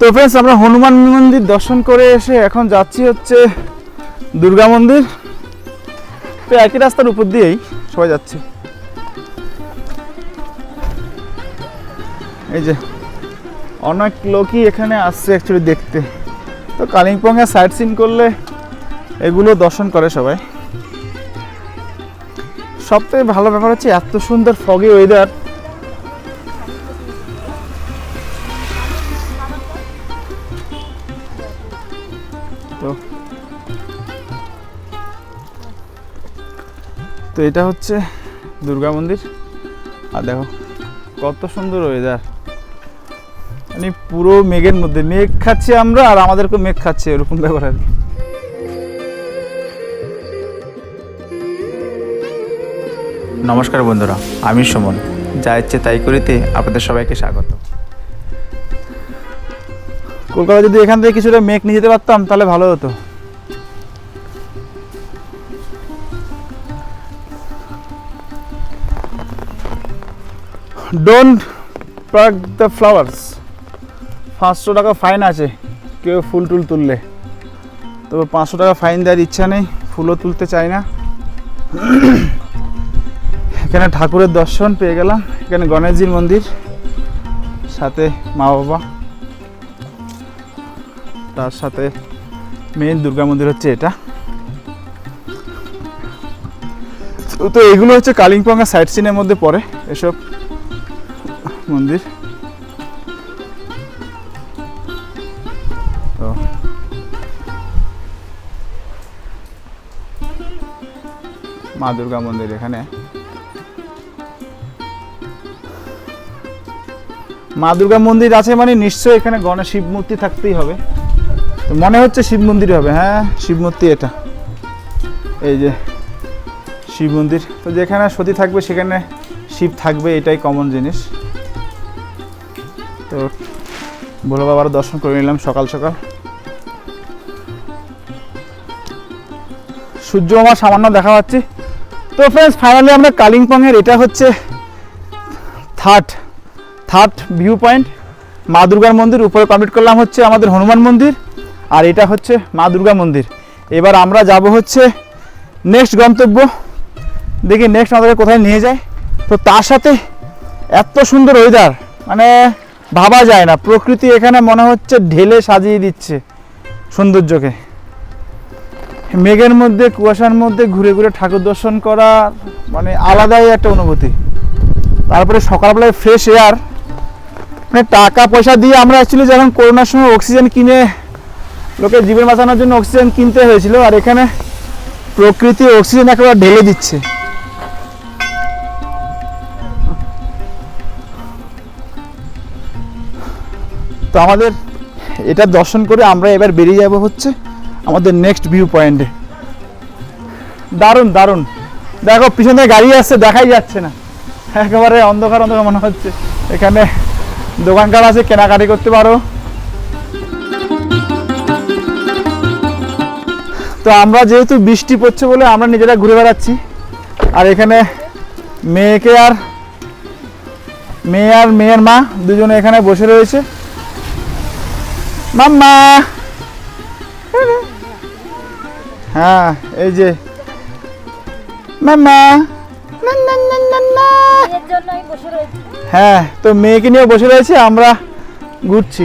তো ফ্রেন্ডস আমরা হনুমান মন্দির দর্শন করে এসে এখন যাচ্ছি হচ্ছে দুর্গা মন্দির। তো একই রাস্তার উপর দিয়েই সবাই যাচ্ছে। এই যে, অনেক লোকই এখানে আসছে অ্যাকচুয়ালি দেখতে। তো কালিম্পংয়ে সাইট সিন করলে এগুলো দর্শন করে সবাই। সবথেকে ভালো ব্যাপার হচ্ছে এত সুন্দর ফগি ওয়েদার তো। তো এটা হচ্ছে দুর্গা মন্দির। আর দেখো, কত সুন্দর ওয়েদার মানে পুরো মেঘের মধ্যে, মেঘ খাচ্ছি আমরা আর আমাদেরকে মেঘ খাচ্ছে, এরকম ব্যাপার আর। নমস্কার বন্ধুরা, আমি সুমন। যা ইচ্ছে তাই করিতে আপনাদের সবাইকে স্বাগত। কলকাতা যদি এখান থেকে কিছুটা মেঘ নিয়ে যেতে পারতাম, তাহলে ভালো হতো। ডোন্ট প্লাক দ্য ফ্লাওয়ার্স পাঁচশো টাকা ফাইন আছে, কেউ ফুল টুল তুললে। তবে পাঁচশো টাকা ফাইন দেওয়ার ইচ্ছা নেই, ফুলও তুলতে চাই না। এখানে ঠাকুরের দর্শন পেয়ে গেলাম, এখানে গণেশজির মন্দির, সাথে মা বাবা তার সাথে মেন দুর্গা মন্দির হচ্ছে এটা। তো- এগুলো হচ্ছে কালিম্পংয়ের সাইট সিনের মধ্যে পড়ে এসব মন্দির। তো। মা দুর্গা মন্দির এখানে। মা দুর্গা মন্দির আছে মানে নিশ্চয়ই এখানে গণেশ শিব মূর্তি থাকতেই হবে। মনে হচ্ছে শিব মন্দির হবে হ্যাঁ? শিব মূর্তি এটা। এই যে শিব মন্দির। তো যেখানে সতী থাকবে, সেখানে শিব থাকবে, এটাই কমন জিনিস। তো ভোলা বাবার দর্শন করে নিলাম সকাল সকাল। সূর্য আমার সামান্য দেখা পাচ্ছি। তো ফ্রেন্ডস ফাইনালি আমরা কালিম্পংয়ের, এটা হচ্ছে থার্ড থার্ড ভিউ পয়েন্ট মা দুর্গার মন্দির, উপরে কমপ্লিট করলাম হচ্ছে আমাদের হনুমান মন্দির। আর এটা হচ্ছে মা দুর্গা মন্দির। এবার আমরা যাব হচ্ছে নেক্সট গন্তব্য। দেখি নেক্সট আমাদের কোথায় নিয়ে যায়। তো তার সাথে এত সুন্দর ওয়েদার মানে ভাবা যায় না। প্রকৃতি এখানে মনে হচ্ছে ঢেলে সাজিয়ে দিচ্ছে সৌন্দর্যকে। মেঘের মধ্যে, কুয়াশার মধ্যে ঘুরে ঘুরে ঠাকুর দর্শন করা মানে আলাদাই একটা অনুভূতি। তারপরে সকালবেলায় ফ্রেশ এয়ার মানে টাকা পয়সা দিয়ে আমরা অ্যাকচুয়ালি যখন করোনার সময় অক্সিজেন কিনে লোকের জীবন বাঁচানোর জন্য অক্সিজেন কিনতে হয়েছিল, আর এখানে প্রকৃতি অক্সিজেন একেবারে ঢেলে দিচ্ছে। তো আমাদের এটা দর্শন করে আমরা এবার বেরিয়ে যাব হচ্ছে আমাদের নেক্সট ভিউ পয়েন্টে দারুণ দারুণ। দেখো, পিছনে গাড়ি আসছে, দেখাই যাচ্ছে না। একেবারে অন্ধকার অন্ধকার মনে হচ্ছে। এখানে দোকানকার আছে, কেনাকাটি করতে পারো। তো আমরা যেহেতু বৃষ্টি পড়ছে বলে আমরা নিজেরা ঘুরে বেড়াচ্ছি। আর এখানে মেয়েকে আর মেয়ে আর মেয়ের মা দুজনে এখানে বসে রয়েছে। মাম্মা! হ্যাঁ এই যে। মাম্মা! হ্যাঁ তো মেয়েকে নিয়ে বসে রয়েছে আমরা ঘুরছি।